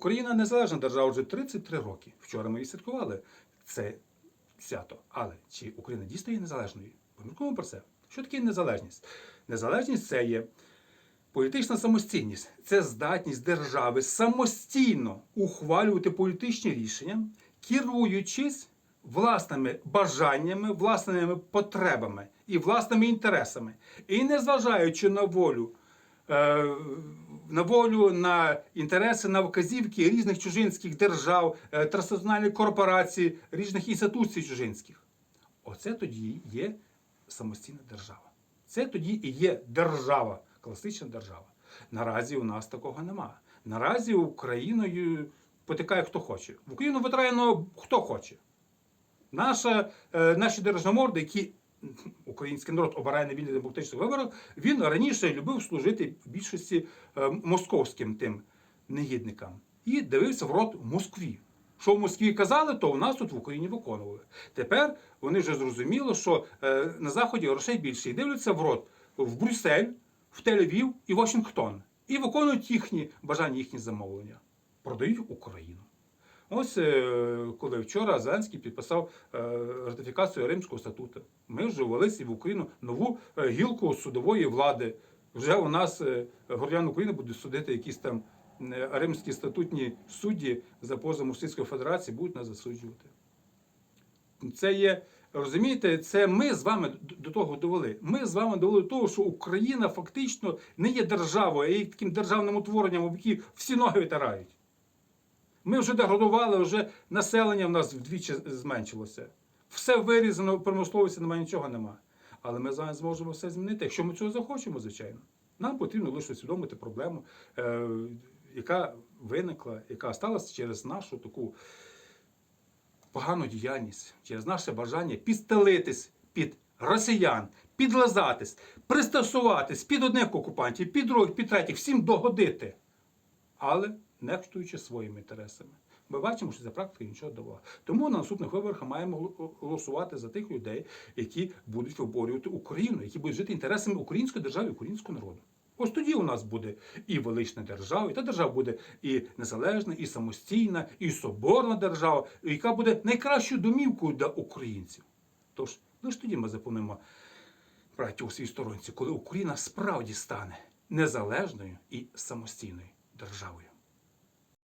Україна незалежна держава вже 33 роки. Вчора ми і святкували це свято. Але чи Україна дійсно є незалежною? Поміркуємо про це. Що таке незалежність? Незалежність це є політична самостійність. Це здатність держави самостійно ухвалювати політичні рішення, керуючись власними бажаннями, власними потребами і власними інтересами. І незважаючи на волю на волю, на інтереси, на вказівки різних чужинських держав, е, транснаціональних корпорацій, різних інституцій чужинських. Оце тоді є самостійна держава. Це тоді і є держава, класична держава. Наразі у нас такого нема. Наразі Україною потикає хто хоче. В Україну витраєно хто хоче. Наша, е, наші держноморди, які український народ обирає на вільних демократичних виборах, він раніше любив служити в більшості е, московським тим негідникам і дивився в рот Москві. Що в Москві казали, то у нас тут в Україні виконували. Тепер вони вже зрозуміли, що е, на Заході грошей більше і дивляться в рот в Брюссель, в Тель-Авів і Вашингтон. І виконують їхні бажання, їхні замовлення. Продають Україну. Ось е, коли вчора Зеленський підписав е, ратифікацію Римського статуту, ми вже ввелися в Україну нову е, гілку судової влади. Вже у нас громадян України будуть судити якісь там римські статутні судді за позовом Російської Федерації, будуть нас засуджувати. Це є, розумієте, це ми з вами до того довели. Ми з вами довели до того, що Україна фактично не є державою, а є таким державним утворенням, об які всі ноги витирають. Ми вже деградували, вже населення в нас вдвічі зменшилося. Все вирізано, в промисловості немає нічого нема. Але ми з вами зможемо все змінити, якщо ми цього захочемо, звичайно. Нам потрібно лише усвідомити проблему, е, яка виникла, яка сталася через нашу таку погану діяльність, через наше бажання підстелитись під росіян, підлазатись, пристосуватись під одних окупантів, під других, під третіх, всім догодити але нехтуючи своїми інтересами. Ми бачимо, що ця практика нічого не. Тому на наступних виборах маємо голосувати за тих людей, які будуть виборювати Україну, які будуть жити інтересами української держави, українського народу. Ось тоді у нас буде і велична держава, і та держава буде і незалежна, і самостійна, і соборна держава, яка буде найкращою домівкою для українців. Тож лише тоді ми заповнимо браття у свій сторонці, коли Україна справді стане незалежною і самостійною державою.